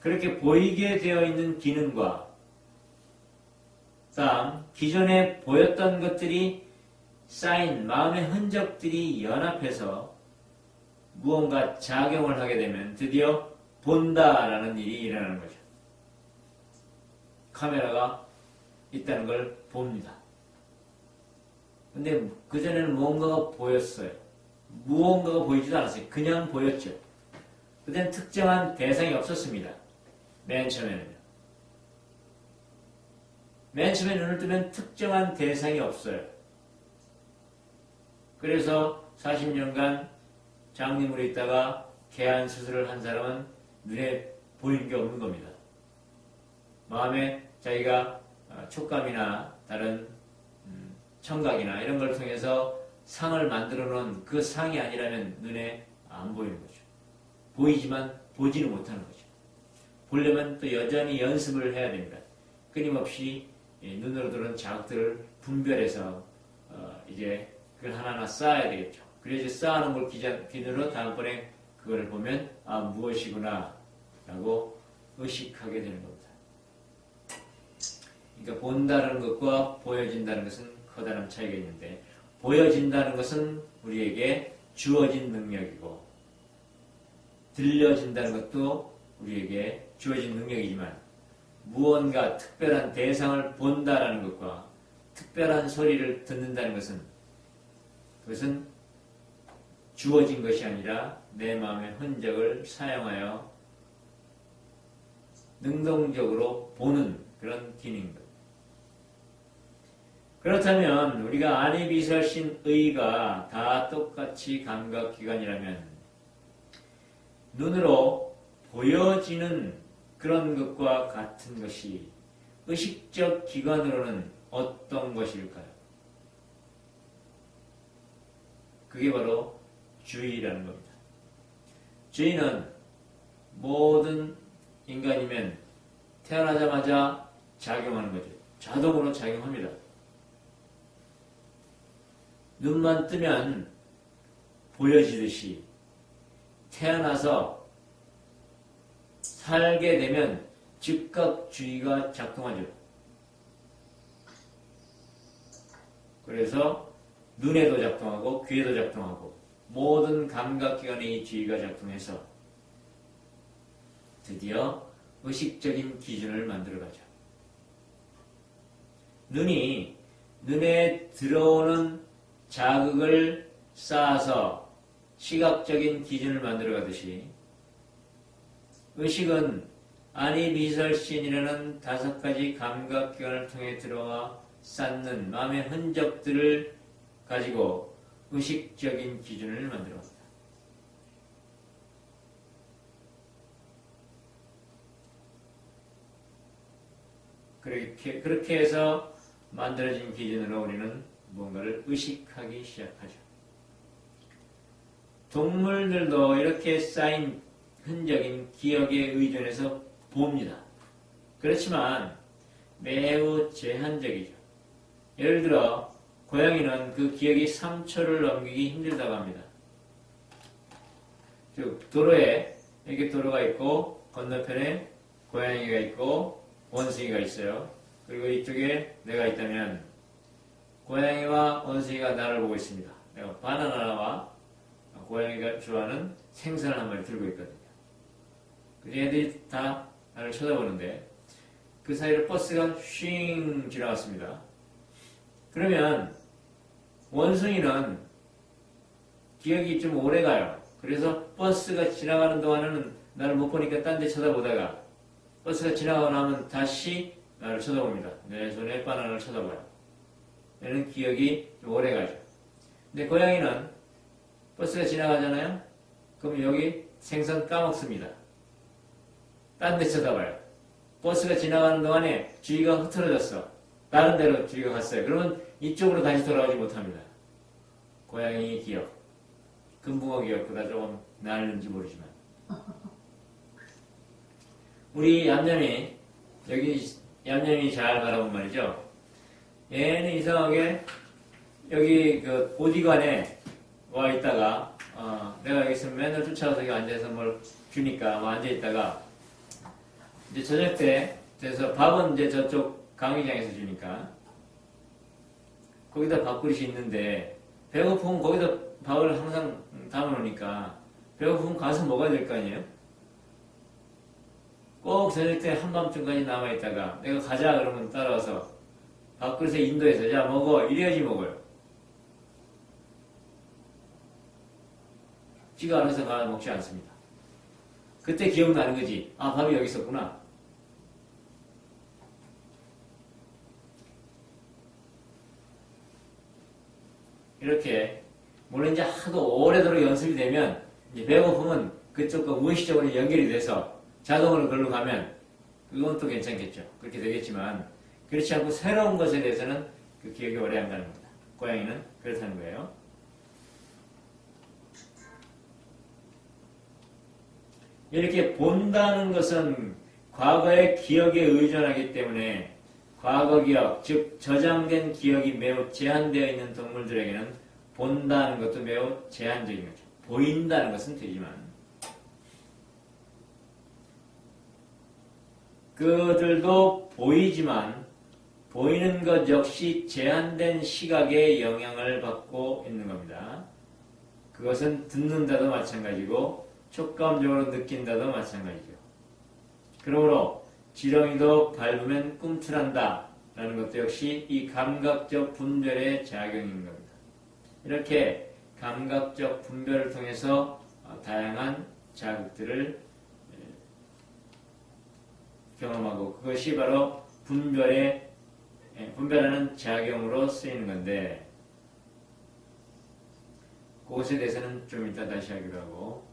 그렇게 보이게 되어 있는 기능과 다음 기존에 보였던 것들이 쌓인 마음의 흔적들이 연합해서 무언가 작용을 하게 되면 드디어 본다라는 일이 일어나는 거죠. 카메라가 있다는 걸 봅니다. 근데 그전에는 무언가가 보였어요. 무언가가 보이지도 않았어요. 그냥 보였죠. 그때는 특정한 대상이 없었습니다. 맨 처음에는요. 맨 처음에 눈을 뜨면 특정한 대상이 없어요. 그래서 40년간 장님으로 있다가 개안 수술을 한 사람은 눈에 보이는 게 없는 겁니다. 마음에 자기가 어, 촉감이나 다른 음, 청각이나 이런 걸 통해서 상을 만들어 놓은 그 상이 아니라면 눈에 안 보이는 거죠. 보이지만 보지는 못하는 거죠. 보려면 또 여전히 연습을 해야 됩니다. 끊임없이 이 눈으로 들어온 자극들을 분별해서 어, 이제 그걸 하나하나 쌓아야 되겠죠. 그래서 쌓아놓은 걸 기준으로 다음번에 그거를 보면 아 무엇이구나 라고 의식하게 되는 겁니다. 그러니까 본다는 것과 보여진다는 것은 커다란 차이가 있는데 보여진다는 것은 우리에게 주어진 능력이고 들려진다는 것도 우리에게 주어진 능력이지만 무언가 특별한 대상을 본다라는 것과 특별한 소리를 듣는다는 것은 그것은 주어진 것이 아니라 내 마음의 흔적을 사용하여 능동적으로 보는 그런 기능입니다. 그렇다면 우리가 안이비설신의가 다 똑같이 감각기관이라면 눈으로 보여지는 그런 것과 같은 것이 의식적 기관으로는 어떤 것일까요? 그게 바로 주의라는 겁니다. 주의는 모든 인간이면 태어나자마자 작용하는 거죠. 자동으로 작용합니다. 눈만 뜨면 보여지듯이 태어나서 살게 되면 즉각 주의가 작동하죠. 그래서 눈에도 작동하고 귀에도 작동하고 모든 감각기관에 이 주의가 작동해서 드디어 의식적인 기준을 만들어가죠. 눈이 눈에 들어오는 자극을 쌓아서 시각적인 기준을 만들어 가듯이 의식은 아니비설신이라는 다섯 가지 감각기관을 통해 들어와 쌓는 마음의 흔적들을 가지고 의식적인 기준을 만들어 갑니다. 그렇게, 그렇게 해서 만들어진 기준으로 우리는 무언가를 의식하기 시작하죠. 동물들도 이렇게 쌓인 흔적인 기억에 의존해서 봅니다. 그렇지만 매우 제한적이죠. 예를 들어 고양이는 그 기억이 3초를 넘기기 힘들다고 합니다. 즉 도로에 이렇게 도로가 있고 건너편에 고양이가 있고 원숭이가 있어요. 그리고 이쪽에 내가 있다면 고양이와 원숭이가 나를 보고 있습니다. 내가 바나나와 고양이가 좋아하는 생선을 한 마리 들고 있거든요. 그 얘들이 다 나를 쳐다보는데 그 사이로 버스가 쉥 지나갔습니다. 그러면 원숭이는 기억이 좀 오래 가요. 그래서 버스가 지나가는 동안에는 나를 못 보니까 딴 데 쳐다보다가 버스가 지나가고 나면 다시 나를 쳐다봅니다. 내 손에 바나나를 쳐다봐요. 얘는 기억이 좀 오래 가죠. 근데 고양이는 버스가 지나가잖아요? 그럼 여기 생선 까먹습니다. 딴 데 쳐다봐요. 버스가 지나가는 동안에 주위가 흐트러졌어. 다른 데로 주위가 갔어요. 그러면 이쪽으로 다시 돌아오지 못합니다. 고양이 기억. 금붕어 기억보다 조금 나을는지 모르지만. 우리 얌전히, 여기 얌전히 잘 바라본 말이죠. 얘는 이상하게 여기 그 보디관에 와 있다가 어, 내가 여기 있으면 맨날 쫓아와서 여기 앉아서 뭘 주니까 뭐 앉아 있다가 이제 저녁 때 돼서 밥은 이제 저쪽 강의장에서 주니까 거기다 밥그릇이 있는데 배고프면 거기다 밥을 항상 담아놓으니까 배고프면 가서 먹어야 될 거 아니에요? 꼭 저녁 때 한밤중까지 남아있다가 내가 가자 그러면 따라와서 밥그릇에 인도해서 자 먹어 이래야지 먹어요. 지가 알아서 가 먹지 않습니다. 그때 기억나는 거지. 아 밥이 여기 있었구나. 이렇게 물론 이제 하도 오래도록 연습이 되면 배고프면 그쪽과 무의식적으로 연결이 돼서 자동으로 걸로 가면 그건 또 괜찮겠죠. 그렇게 되겠지만 그렇지 않고 새로운 것에 대해서는 그 기억이 오래 안 가는 겁니다. 고양이는 그렇다는 거예요. 이렇게 본다는 것은 과거의 기억에 의존하기 때문에 과거 기억, 즉 저장된 기억이 매우 제한되어 있는 동물들에게는 본다는 것도 매우 제한적인 거죠. 보인다는 것은 되지만 그들도 보이지만 보이는 것 역시 제한된 시각의 영향을 받고 있는 겁니다. 그것은 듣는다도 마찬가지고 촉감적으로 느낀다도 마찬가지죠. 그러므로 지렁이도 밟으면 꿈틀한다 라는 것도 역시 이 감각적 분별의 작용인 겁니다. 이렇게 감각적 분별을 통해서 어, 다양한 자극들을 에, 경험하고 그것이 바로 분별의 에, 분별하는 작용으로 쓰이는 건데 그것에 대해서는 좀 이따 다시 하기로 하고